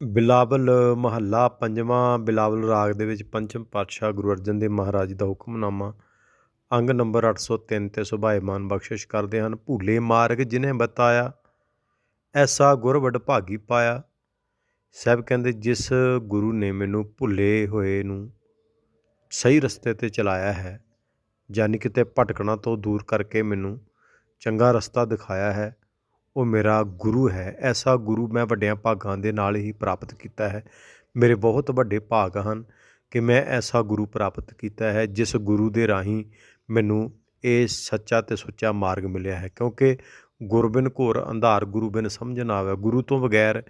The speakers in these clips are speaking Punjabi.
ਬਿਲਾਵਲ ਮਹੱਲਾ ਪੰਜਵਾਂ ਬਿਲਾਵਲ ਰਾਗ ਦੇ ਵਿੱਚ ਪੰਚਮ ਪਾਤਸ਼ਾਹ ਗੁਰੂ ਅਰਜਨ ਦੇਵ ਮਹਾਰਾਜ ਦਾ ਹੁਕਮਨਾਮਾ ਅੰਗ ਨੰਬਰ 803 ਤੇ ਸੁਭਾਏਮਾਨ ਬਖਸ਼ਿਸ਼ ਕਰਦੇ ਹਨ। ਭੂਲੇ ਮਾਰਗ ਜਿਨੇ ਬਤਾਇਆ, ਐਸਾ ਗੁਰ ਵਡਭਾਗੀ ਪਾਇਆ। ਸਾਹਿਬ ਕਹਿੰਦੇ, ਜਿਸ ਗੁਰੂ ਨੇ ਮੈਨੂੰ ਭੁੱਲੇ ਹੋਏ ਨੂੰ ਸਹੀ ਰਸਤੇ ਤੇ ਚਲਾਇਆ ਹੈ ਯਾਨੀ ਕਿਤੇ ਭਟਕਣਾ ਤੋਂ ਦੂਰ ਕਰਕੇ ਮੈਨੂੰ ਚੰਗਾ ਰਸਤਾ ਦਿਖਾਇਆ ਹੈ ਉਹ ਮੇਰਾ ਗੁਰੂ ਹੈ, ਐਸਾ ਗੁਰੂ ਮੈਂ ਵੱਡਿਆਂ ਭਾਗਾਂ ਦੇ ਨਾਲ ਹੀ ਪ੍ਰਾਪਤ ਕੀਤਾ ਹੈ। ਮੇਰੇ ਬਹੁਤ ਵੱਡੇ ਭਾਗ ਹਨ ਕਿ ਮੈਂ ਐਸਾ ਗੁਰੂ ਪ੍ਰਾਪਤ ਕੀਤਾ ਹੈ, ਜਿਸ ਗੁਰੂ ਦੇ ਰਾਹੀਂ ਮੈਨੂੰ ਇਹ ਸੱਚਾ ਤੇ ਸੁੱਚਾ ਮਾਰਗ ਮਿਲਿਆ ਹੈ। ਕਿਉਂਕਿ ਗੁਰਬਿਨ ਘੋਰ ਅੰਧਾਰ ਗੁਰੂ ਬਿਨ ਸਮਝ ਨਾ ਆਵੇ, ਗੁਰੂ ਤੋਂ ਬਗੈਰ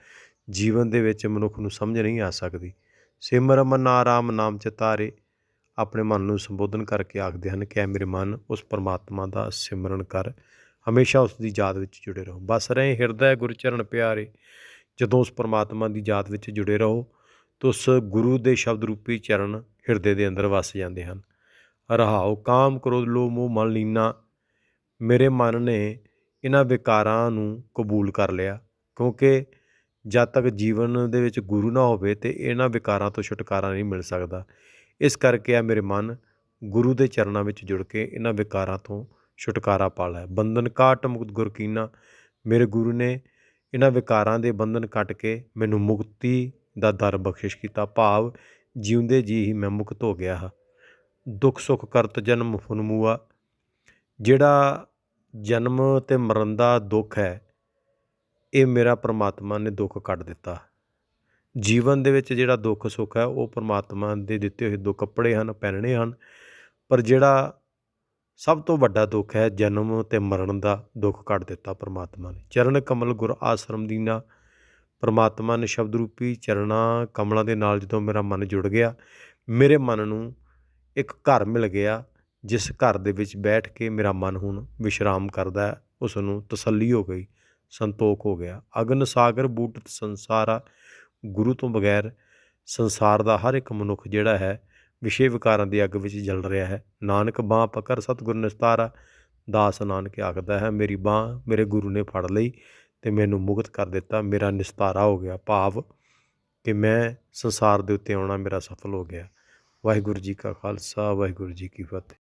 ਜੀਵਨ ਦੇ ਵਿੱਚ ਮਨੁੱਖ ਨੂੰ ਸਮਝ ਨਹੀਂ ਆ ਸਕਦੀ। ਸਿਮਰ ਮਨ ਆਰਾਮ ਨਾਮ ਚਿਤਾਰੇ ਆਪਣੇ ਮਨ ਨੂੰ ਸੰਬੋਧਨ ਕਰਕੇ ਆਖਦੇ ਹਨ ਕਿ ਐ ਮੇਰੇ ਮਨ, ਉਸ ਪਰਮਾਤਮਾ ਦਾ ਸਿਮਰਨ ਕਰ। ਹਮੇਸ਼ਾ ਉਸ ਦੀ ਯਾਦ ਵਿੱਚ ਜੁੜੇ ਰਹੋ। ਬਸ ਰਹੇ ਹਿਰਦਾ ਗੁਰਚਰਨ ਪਿਆਰੇ, ਜਦੋਂ ਉਸ ਪਰਮਾਤਮਾ ਦੀ ਯਾਦ ਵਿੱਚ ਜੁੜੇ ਰਹੋ, ਤਾਂ ਉਸ ਗੁਰੂ ਦੇ ਸ਼ਬਦ ਰੂਪੀ ਚਰਨ ਹਿਰਦੇ ਦੇ ਅੰਦਰ ਵਸ ਜਾਂਦੇ ਹਨ। ਰਹਾਉ ਕਾਮ ਕ੍ਰੋਧ, ਲੋਭ, ਮੋਹ ਮਨ ਲੀਨਾ ਮੇਰੇ ਮਨ ਨੇ ਇਹਨਾਂ ਵਿਕਾਰਾਂ ਨੂੰ ਕਬੂਲ ਕਰ ਲਿਆ, ਕਿਉਂਕਿ ਜਦ ਤੱਕ ਜੀਵਨ ਦੇ ਵਿੱਚ ਗੁਰੂ ਨਾ ਹੋਵੇ ਤੇ ਇਹਨਾਂ ਵਿਕਾਰਾਂ ਤੋਂ ਛੁਟਕਾਰਾ ਨਹੀਂ ਮਿਲ ਸਕਦਾ। ਇਸ ਕਰਕੇ ਆ ਮੇਰੇ ਮਨ ਗੁਰੂ ਦੇ ਚਰਨਾਂ ਵਿੱਚ ਜੁੜ ਕੇ ਇਹਨਾਂ ਵਿਕਾਰਾਂ ਤੋਂ ਛੁਟਕਾਰਾ ਪਾ ਲੈ ਬੰਧਨ ਕਾਟ ਮੁਕਤ ਗੁਰ ਕੀਨਾ। ਮੇਰੇ ਗੁਰੂ ਨੇ ਇਹਨਾਂ ਵਿਕਾਰਾਂ ਦੇ ਬੰਧਨ ਕੱਟ ਕੇ ਮੈਨੂੰ ਮੁਕਤੀ ਦਾ ਦਰ ਬਖਸ਼ਿਸ਼ ਕੀਤਾ। ਭਾਵ ਜਿਉਂਦੇ ਜੀ ਹੀ ਮੈਂ ਮੁਕਤ ਹੋ ਗਿਆ ਹਾਂ। ਦੁੱਖ ਸੁੱਖ ਕਰਤ ਜਨਮ ਫੁਨਮੂਆ ਜਿਹੜਾ ਜਨਮ ਤੇ ਮਰਨ ਦਾ ਦੁੱਖ ਹੈ, ਇਹ ਮੇਰਾ ਪ੍ਰਮਾਤਮਾ ਨੇ ਦੁੱਖ ਕੱਢ ਦਿੱਤਾ। ਜੀਵਨ ਦੇ ਵਿੱਚ ਜਿਹੜਾ ਦੁੱਖ ਸੁੱਖ ਹੈ, ਉਹ ਪ੍ਰਮਾਤਮਾ ਦੇ ਦਿੱਤੇ ਹੋਏ ਦੋ ਕੱਪੜੇ ਹਨ, ਪਹਿਨਣੇ ਹਨ। ਪਰ ਜਿਹੜਾ ਸਭ ਤੋਂ ਵੱਡਾ ਦੁੱਖ ਹੈ ਜਨਮ ਤੇ ਮਰਨ ਦਾ ਦੁੱਖ ਕੱਢ ਦਿੱਤਾ ਪ੍ਰਮਾਤਮਾ ਨੇ। ਚਰਨ ਕਮਲ ਗੁਰ ਆਸ਼ਰਮ ਦੀ ਨਾ ਪ੍ਰਮਾਤਮਾ ਨੇ ਸ਼ਬਦ ਰੂਪੀ ਚਰਣਾ ਕਮਲਾਂ ਦੇ ਨਾਲ ਜਦੋਂ ਮੇਰਾ ਮਨ ਜੁੜ ਗਿਆ, ਮੇਰੇ ਮਨ ਨੂੰ ਇੱਕ ਘਰ ਮਿਲ ਗਿਆ, ਜਿਸ ਘਰ ਦੇ ਵਿੱਚ ਬੈਠ ਕੇ ਮੇਰਾ ਮਨ ਹੁਣ ਵਿਸ਼ਰਾਮ ਕਰਦਾ ਉਸ ਨੂੰ ਤਸੱਲੀ ਹੋ ਗਈ, ਸੰਤੋਖ ਹੋ ਗਿਆ। ਅਗਨ ਸਾਗਰ ਬੂਟਤ ਸੰਸਾਰਾ, ਗੁਰੂ ਤੋਂ ਬਗੈਰ ਸੰਸਾਰ ਦਾ ਹਰ ਇੱਕ ਮਨੁੱਖ ਜਿਹੜਾ ਹੈ ਵਿਸ਼ੇ ਵਿਕਾਰਾਂ ਦੀ ਅੱਗ ਵਿੱਚ ਜਲ ਰਿਹਾ ਹੈ। ਨਾਨਕ, ਬਾਹ ਪਕੜ ਸਤਿਗੁਰ ਨਿਸਤਾਰਾ, ਦਾਸ ਨਾਨਕ ਆਖਦਾ ਹੈ, ਮੇਰੀ ਬਾਹ ਮੇਰੇ ਗੁਰੂ ਨੇ ਫੜ ਲਈ ਤੇ ਮੈਨੂੰ ਮੁਕਤ ਕਰ ਦਿੱਤਾ। ਮੇਰਾ ਨਿਸਤਾਰਾ ਹੋ ਗਿਆ। ਭਾਵ ਕਿ ਮੈਂ ਸੰਸਾਰ ਦੇ ਉੱਤੇ ਆਉਣਾ ਮੇਰਾ ਸਫਲ ਹੋ ਗਿਆ। ਵਾਹਿਗੁਰੂ ਜੀ ਕਾ ਖਾਲਸਾ, ਵਾਹਿਗੁਰੂ ਜੀ ਕੀ ਫਤਿਹ।